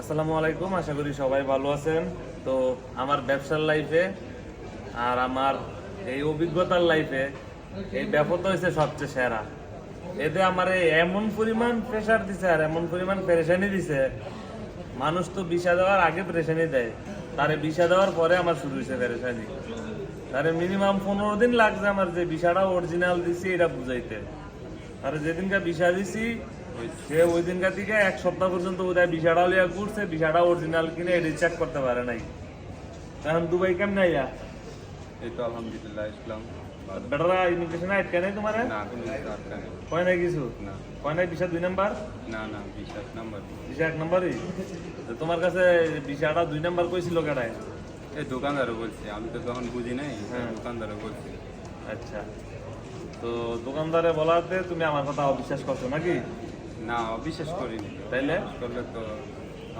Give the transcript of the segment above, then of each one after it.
আসসালামু আলাইকুম, আশা করি সবাই ভালো আছেন। তো আমার ব্যবসার লাইফে আর আমার এই অভিজ্ঞতার লাইফে এই ব্যাপত হয়েছে সবচেয়ে সেরা। এতে আমার এমন পরিমাণ প্রেশার দিছে আর এমন পরিমাণ পেরেশানি দিছে, মানুষ তো বিষা দেওয়ার আগে পেরেশানি দেয়। তারে বিষা দেওয়ার পরে আমার শুরু হয়েছে পেরেশানি। তারে মিনিমাম পনেরো দিন লাগছে আমার যে বিষাটা অরিজিনাল দিছি, এটা বুঝাইতে। আর যেদিনকার বিষা দিছি সে ওই দিনকার থেকে এক সপ্তাহ পর্যন্ত বোধহয় বিষাটা লিয়া ঘুরছে বিষাটা অরিজিনাল কিনে এটি চেক করতে পারে নাই। এখন দুবাই কেমন আইয়া? এই তো আলহামদুলিল্লাহ ইসলাম বেটারা ইমিগ্রেশন আটকে নাই তোমার? না কোনো কিছু নেই। কয় নাই কিছু? না। কয় নাই বিষা দুই নাম্বার? না না বিশ্বাস নাম্বার। বিষা এক নাম্বারই? তোমার কাছে বিষাটা দুই নাম্বার কইছিল কেটায় এই দোকানদারও বলছে আমি তো তখন বুঝি নাই হ্যাঁ। দোকানদারও বলছে। আচ্ছা। তো দোকানদারে বলাতে তুমি আমার কথা অবিশ্বাস করছ নাকি? না অবিশ্বাস করিনি। তাইলে? করলে তো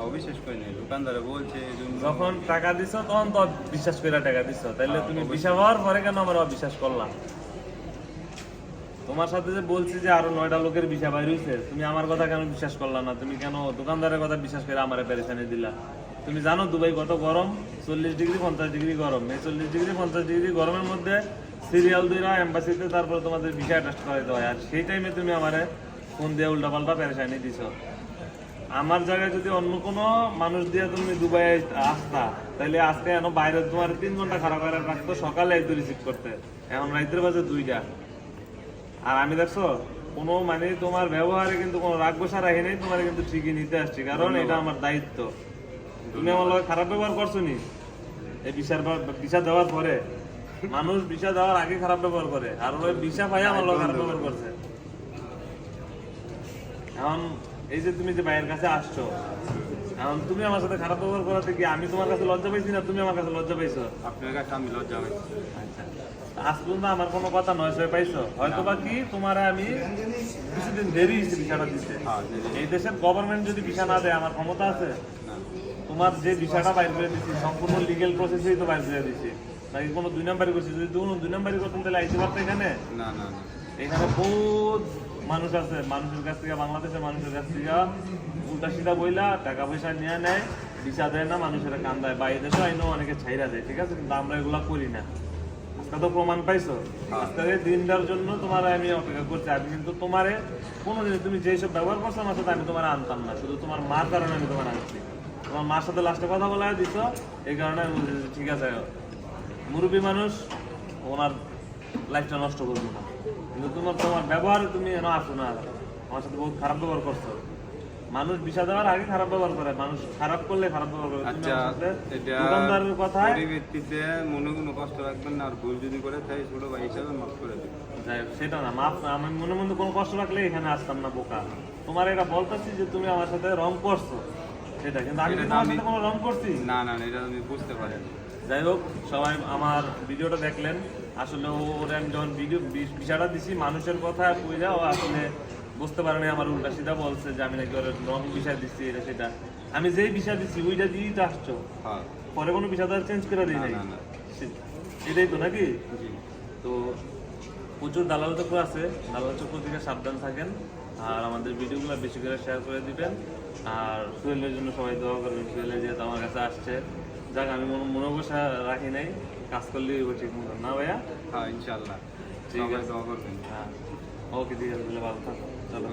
অবিশ্বাস করিনি। দোকানদারে বলছে যখন টাকা দিছ তখন তো বিশ্বাস করে টাকা দিছ। তাইলে তুমি। বিষা হওয়ার পরে কেন আমার অবিশ্বাস করলাম তোমার সাথে যে বলছি যে আরও নয়টা লোকের বাইর হইছে তুমি আমার কথা কেন বিশ্বাস করলা না? তুমি কেন দোকানদারের কথা বিশ্বাস করে আমার পেরেশানি দিলা? তুমি জানো দুবাই কত গরম? চল্লিশ ডিগ্রি পঞ্চাশ ডিগ্রি গরম। এই চল্লিশ ডিগ্রি পঞ্চাশ ডিগ্রি গরমের মধ্যে সিরিয়াল দুইরা এম্বাসিতে তারপরে তোমাদের বিষা অ্যাটাচ করাইতে হয়। আর সেই টাইমে তুমি আমারে ফোন দিয়ে উল্টাপাল্টা পেরেশানি দিছো? আমার জায়গায় যদি অন্য কোনো মানুষ দিয়ে তুমি দুবাই আসতা তাহলে আজকে এখন বাইরে তোমার তিন ঘণ্টা খারাপ করে রাখতো সকালে একটু রিসিভ করতে। এখন রাইতের বাজে দুইটা। আর আমি দেখছ কোনো মানে তোমার ব্যবহারে কিন্তু কোনো রাগ বসা রাখি নাই তোমার কিন্তু ঠিকই নিতে আসছি কারণ এটা আমার দায়িত্ব। তুমি আমার লগে খারাপ ব্যবহার করছ নি? এই বিষার বিষা দেওয়ার পরে। মানুষ বিষা দেওয়ার আগে খারাপ ব্যবহার করে আর ওই বিষা পাই আমার লগে খারাপ ব্যবহার করছে। এখন এই যে তুমি যে ভাইয়ের কাছে আসছো এখন তুমি আমার সাথে খারাপ ব্যবহার করাতে কি আমি তোমার কাছে লজ্জা পাইছি না? তুমি আমার কাছে লজ্জা পাইছো? আপনার কাছে আমি লজ্জা পাইছি। আচ্ছা। আজ পর্যন্ত আমার কোনো কথা নয় সয়ে পাইছো। হয়তো বা কি তোমার আমি কিছুদিন দেরি হয়েছে বিষাটা দিতে। হ্যাঁ এই দেশের গভর্নমেন্ট যদি ভিসা না দেয় আমার ক্ষমতা আছে? তোমার যে ভিসাটা বাইর করে দিচ্ছি সম্পূর্ণ লিগেল প্রসেসেই তো বাইর করে দিচ্ছি নাকি কোনো দুই নাম্বারই করছি? যদি দুই নাম্বারই করতেন তাহলে আইতে পারতো এখানে? না না। এখানে বহুত মানুষ আছে মানুষের কাছ থেকে বাংলাদেশের মানুষের কাছ থেকে উল্টা সিধা বইলা টাকা পয়সা নিয়ে নেয় ভিসা দেয় না মানুষের কান্দায়। বা এই দেশে আইনও অনেকে ছাইরা দেয় ঠিক আছে? কিন্তু আমরা এগুলা করি না। আজকে তো প্রমাণ পাইছো। আজকে এই দিনটার জন্য তোমার আমি অপেক্ষা করছি। আমি কিন্তু তোমারে কোনো দিন তুমি যেই সব ব্যবহার করছ আমার সাথে আমি তোমার আনতাম না। শুধু তোমার মার কারণে আমি তোমার আনছি। তোমার মার সাথে লাস্টে কথা বলা দিছ এই কারণে ঠিক আছে মুরব্বী মানুষ ওনার লাইফটা নষ্ট করব না। কিন্তু তোমার তোমার ব্যবহারে তুমি এনে আসো না। আমার সাথে বহুত খারাপ ব্যবহার করছ। মানুষ বিষা দেওয়ার আগে খারাপ ব্যবহার করে। মানুষ খারাপ করলে খারাপ ব্যবহার করে। আচ্ছা এটা দোকানদারের পরিবর্তিতে মনে কোনো কষ্ট রাখবেন না। আর ভুল যদি করে তাই ছোট ভাই হিসাবে মাফ করে দেবেন সেটা না মাপ না আমি মনে মনে কোনো কষ্ট রাখলে এখানে আসতাম না বোকা। তোমার এটা বলতেছি যে তুমি আমার সাথে রং করছ। সেটা কিন্তু আমি তোমার সাথে কোনো রং করছি? না না না, এটা আমি বুঝতে পারি যাই হোক সবাই আমার ভিডিওটা দেখলেন। আসলে ওর আমি যখন ভিডিও বিষয়টা দিছি মানুষের কথা কইরা ও আসলে বুঝতে পারে নাই আমার উল্টা সিধা বলছে যে আমি নাকি ওর রং বিষয় দিচ্ছি এটা সেটা। আমি যেই বিষয় দিচ্ছি ওইটা দিয়েই তো আসছো? হ্যাঁ। পরে কোনো বিষয় তো চেঞ্জ করে দিই না, নাই? না, না। এটাই তো নাকি? তো প্রচুর দালাল চক্র আছে। দালাল চক্র থেকে সাবধান থাকেন আর আমাদের ভিডিওগুলো বেশি করে শেয়ার করে দিবেন। আর সুহেলের জন্য সবাই দোয়া করবেন সুহেলে যেহেতু আমার কাছে আসছে। যাক আমি মনে বসা রাখি নাই। কাজ করলে হইব ঠিক মতো না ভাইয়া? হ্যাঁ ইনশাল্লাহ ঠিক আছে। হ্যাঁ। ওকে ঠিক আছে ভালো থাকো। চলো।